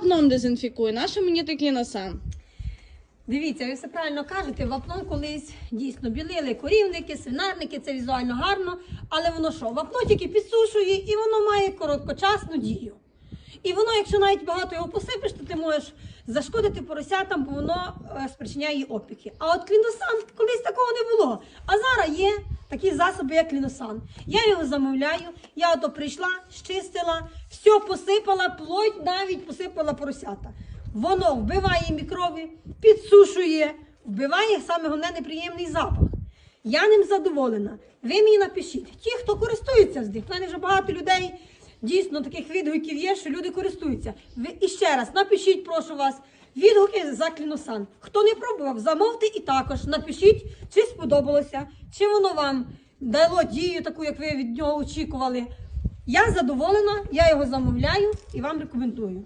вапном дезінфікую. Нащо мені такий носан? Дивіться, ви все правильно кажете, вапном колись дійсно білили корівники, свинарники, це візуально гарно, але воно що? Вапно тільки підсушує і воно має короткочасну дію. І воно, якщо навіть багато його посипеш, то ти можеш зашкодити поросятам, бо воно е, спричиняє опіки. А от кліносан колись такого не було. А зараз є такі засоби, як кліносан. Я його замовляю, я ото прийшла, щистила, все посипала, плоть навіть посипала поросята. Воно вбиває мікроби, підсушує, вбиває саме головне неприємний запах. Я ним задоволена. Ви мені напишіть. Ті, хто користується з них, в мене вже багато людей дійсно таких відгуків є, що люди користуються. Ви і ще раз напишіть, прошу вас, відгуки за кліносан. Хто не пробував, замовте і також напишіть, чи сподобалося, чи воно вам дало дію таку, як ви від нього очікували. Я задоволена, я його замовляю і вам рекомендую.